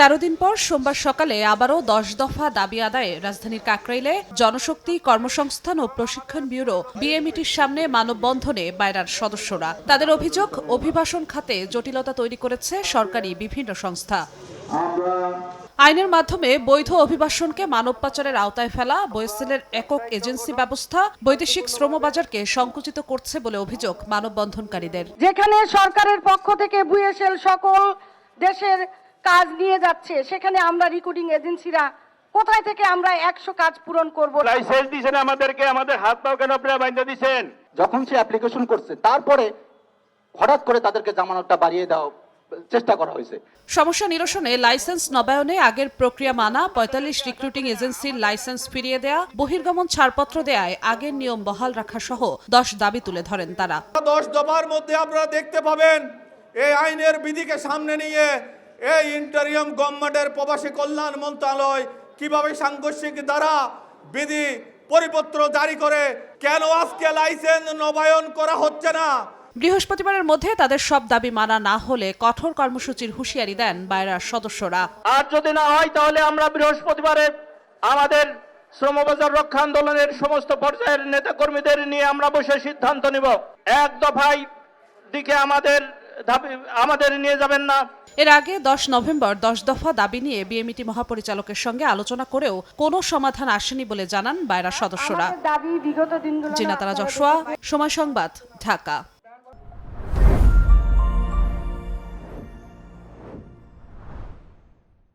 তেরো দিন পর সোমবার সকালে আবারও দশ দফা দাবি আদায়ে রাজধানীর কাকরাইলে জনশক্তি কর্মসংস্থান ও প্রশিক্ষণ ব্যুরো বিএমইটির সামনে মানববন্ধনে বাইরার সদস্যরা। তাদের অভিযোগ, অভিবাসন খাতে জটিলতা তৈরি করেছে সরকারি বিভিন্ন সংস্থা। আইনের মাধ্যমে বৈধ অভিবাসনকে মানব পাচারের আওতায় ফেলা বয়েসেলের একক এজেন্সি ব্যবস্থা বৈদেশিক শ্রমবাজারকে সংকুচিত করছে বলে অভিযোগ মানববন্ধনকারীদের। যেখানে সরকারের পক্ষ থেকে বুয়েসেল সকল দেশের কাজ নিয়ে যাচ্ছে। সেখানে আমরা রিক্রুটিং এজেন্সিরা কোথায় থেকে আমরা একশো কাজ পূরণ করব? লাইসেন্স দিয়েছেন আমাদেরকে আমাদের হাত পাও কেন আপনারা বাইন্ধা দিচ্ছেন যখন সে অ্যাপ্লিকেশন করছে তারপরে হঠাৎ করে তাদেরকে জামানতটা বাড়িয়ে দাও চেষ্টা করা হয়েছে। সমস্যা নিরসনে লাইসেন্স নবায়নে আগের প্রক্রিয়া মানা পঁয়তাল্লিশ রিক্রুটিং এজেন্সির লাইসেন্স ফিরিয়ে দেয়া বহির্গমন ছাড়পত্র দেয়ায় আগের নিয়ম বহাল রাখা সহ দশ দাবি তুলে ধরেন তারা। দশ দফার মধ্যে আপনারা দেখতে পাবেন এই আইনের বিধিকে সামনে নিয়ে এই ইন্টারিয়াম গভর্নমেন্টের প্রবাসী কল্যাণ মন্ত্রণালয় কীভাবে সাংঘর্ষিক দ্বারা বিধি পরিপত্র জারি করে কেন আজকে লাইসেন্স নবায়ন করা হচ্ছে না? বৃহস্পতিবারের মধ্যে তাদের সব দাবি মানা না হলে কঠোর কর্মসূচির হুঁশিয়ারি দেন বায়রার সদস্যরা। আর যদি না হয় তাহলে আমরা বৃহস্পতিবারে আমাদের শ্রমবাজার রক্ষা আন্দোলনের সমস্ত পর্যায়ের নেতাকর্মীদের নিয়ে আমরা বসে সিদ্ধান্ত নিব। এক দফায় দিকে আমাদের আমাদের নিয়ে যাবেন না। এর আগে দশ নভেম্বর দশ দফা দাবি নিয়ে বিএমিটি মহাপরিচালকের সঙ্গে আলোচনা করেও কোনো সমাধান আসেনি বলে জানান বাইরা সদস্যরা। জিনাতারা যশোয়া সময় সংবাদ ঢাকা।